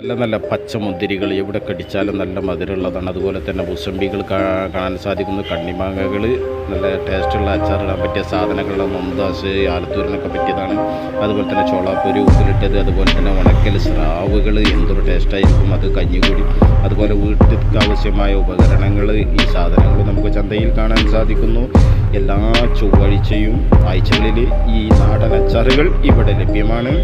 നല്ല നല്ല പച്ചമുന്തിരികൾ എവിടെ കടിച്ചാലും നല്ല മധുരമുള്ളതാണ്. അതുപോലെ തന്നെ മുസമ്പികൾ കാണാൻ സാധിക്കുന്നു. കണ്ണിമാങ്ങകൾ നല്ല ടേസ്റ്റുള്ള അച്ചാറിടാൻ പറ്റിയ സാധനങ്ങളുടെ മുംതാസ് ആലത്തൂരിനൊക്കെ പറ്റിയതാണ്. അതുപോലെ തന്നെ ചോളാപ്പൊരി ഉപ്പിലിട്ടത് അതുപോലെ തന്നെ ഉണക്കൽ സ്രാവുകൾ എന്തൊരു ടേസ്റ്റായിരിക്കും അത് കഞ്ഞിക്കൂടി അതുപോലെ വീട്ടിലേക്ക് ആവശ്യമായ ഉപകരണങ്ങൾ ഈ സാധനങ്ങൾ നമുക്ക് ചന്തയിൽ കാണാൻ സാധിക്കുന്നു. എല്ലാ ചൊവ്വാഴ്ചയും ആഴ്ചകളിൽ ഈ നാടൻ അച്ചാറുകൾ ഇവിടെ ലഭ്യമാണ്.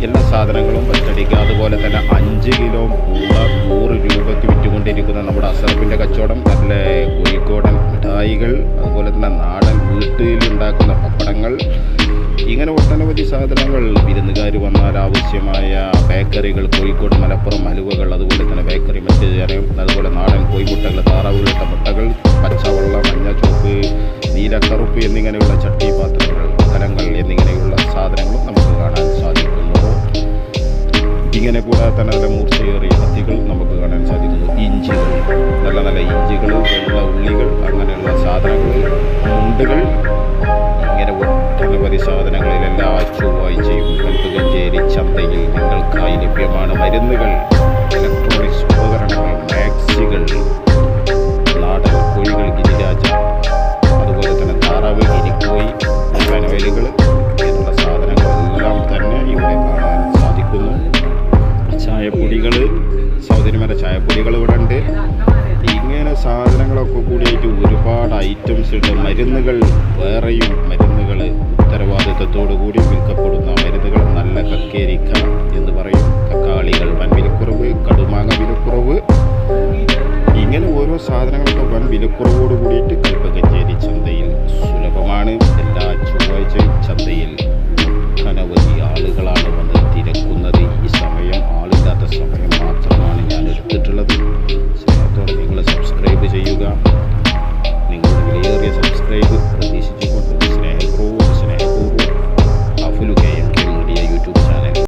എല്ലാ സാധനങ്ങളും പച്ചടിക്കുക അതുപോലെ തന്നെ അഞ്ച് കിലോ പൂള നൂറ് രൂപയ്ക്ക് വിറ്റുകൊണ്ടിരിക്കുന്ന നമ്മുടെ അസറപ്പിന്റെ കച്ചവടം നല്ല കോഴിക്കോടൻ മിഠായികൾ അതുപോലെ തന്നെ നാടൻ വീട്ടിലുണ്ടാക്കുന്ന പപ്പടങ്ങൾ. ഇങ്ങനെ ഒട്ടനവധി സാധനങ്ങൾ വിരുന്നുകാർ വന്നാൽ ആവശ്യമായ ബേക്കറികൾ കോഴിക്കോട് മലപ്പുറം അലുവകൾ അതുപോലെ തന്നെ ബേക്കറി മറ്റ് അതുപോലെ നാടൻ കോഴിമുട്ടകൾ താറാവുകളുടെ മുട്ടകൾ പച്ചവെള്ളം മഞ്ഞ ചോപ്പ് നീലക്കറുപ്പ് എന്നിങ്ങനെയുള്ള ചട്ടി പാത്രങ്ങൾ കലങ്ങൾ എന്നിങ്ങനെയുള്ള സാധനങ്ങളും നമുക്ക് സാധിക്കുന്നു ഇങ്ങനെ കൂടാതെ തന്നെ നല്ല മൂർച്ചയേറിയ കത്തികൾ നമുക്ക് കാണാൻ സാധിക്കുന്നു. ഇഞ്ചികൾ നല്ല നല്ല ഇഞ്ചികൾ വെള്ള ഉള്ളികൾ അങ്ങനെയുള്ള സാധനങ്ങൾ മുണ്ടുകൾ ഇങ്ങനെ ഒട്ടനവധി സാധനങ്ങളിൽ എല്ലാ ചൊവ്വാഴ്ചയും കൽപ്പകഞ്ചേരി ചന്തയിൽ നിങ്ങൾക്കായി ലഭ്യമാണ് മരുന്നുകൾ. ചായപ്പൊടികൾ ഇവിടെ ഉണ്ട് ഇങ്ങനെ സാധനങ്ങളൊക്കെ കൂടിയായിട്ട് ഒരുപാട് ഐറ്റംസ് ഉണ്ട് മരുന്നുകൾ വേറെയും മരുന്നുകൾ ഉത്തരവാദിത്തത്തോടു കൂടി വിൽക്കപ്പെടുന്ന മരുന്നുകൾ നല്ല കക്കേരിക്ക എന്ന് പറയും. തക്കാളികൾ വൻ വിലക്കുറവ് കടുമാങ്ങ വിലക്കുറവ്. ഇങ്ങനെ ഓരോ സാധനങ്ങളൊക്കെ വൻ വിലക്കുറവോട് കൂടിയിട്ട് കൽപ്പകഞ്ചേരി ചന്തയിൽ സുലഭമാണ്